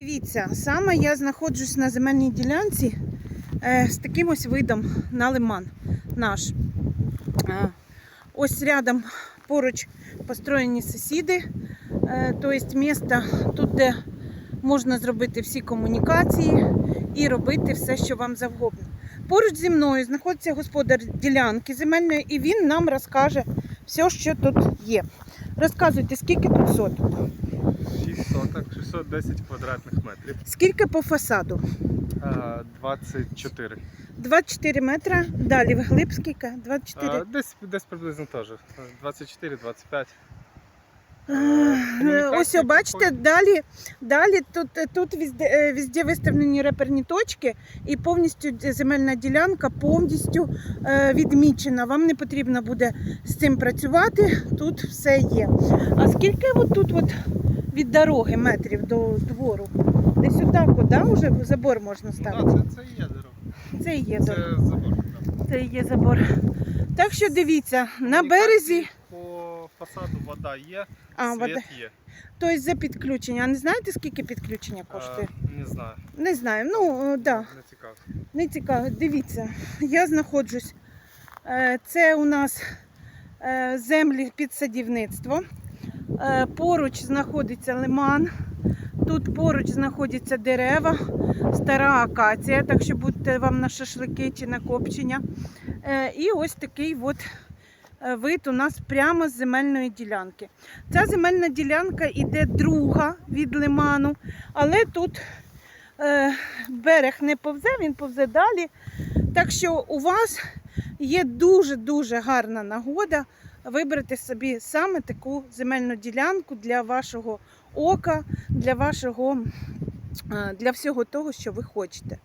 Дивіться, саме я знаходжусь на земельній ділянці е, з таким ось видом на лиман наш. Е, ось рядом поруч построєні сусіди, е, тобто місто тут, де можна зробити всі комунікації і робити все, що вам завгодно. Поруч зі мною знаходиться господар ділянки земельної, і він нам розкаже все, що тут є. Розказуйте, скільки тут соток? 6 соток, 610 квадратних метрів. Скільки по фасаду? 24. 24 метри. Далі вглиб скільки? 24. Десь, десь приблизно теж. 24-25. Е, Ось бачите, далі, далі тут, тут везде, е, виставлені реперні точки і повністю земельна ділянка повністю е, відмічена. Вам не потрібно буде з цим працювати, тут все є. А скільки от тут от від дороги метрів до двору? Десь отак, от, да, вже забор можна ставити. Так, це, це і є дорога. Це і є Це дорога. забор. так. Це і є забор. Так що дивіться, на березі. По фасаду вода є, А, світ вода. є. Тобто за підключення. А не знаєте, скільки підключення коштує? А, не знаю. Не знаю. Ну, так. Да. Не цікаво. Не цікаво. Дивіться, я знаходжусь. е, Це у нас е, землі під садівництво. Е, Поруч знаходиться лиман. Тут поруч знаходяться дерева, стара акація, так що будьте вам на шашлики чи на копчення. Е, І ось такий от е, вид у нас прямо з земельної ділянки. Ця земельна ділянка іде друга від лиману, але тут берег не повзе, він повзе далі. Так що у вас є дуже-дуже гарна нагода вибрати собі саме таку земельну ділянку для вашого ока, для вашого для всього того, що ви хочете.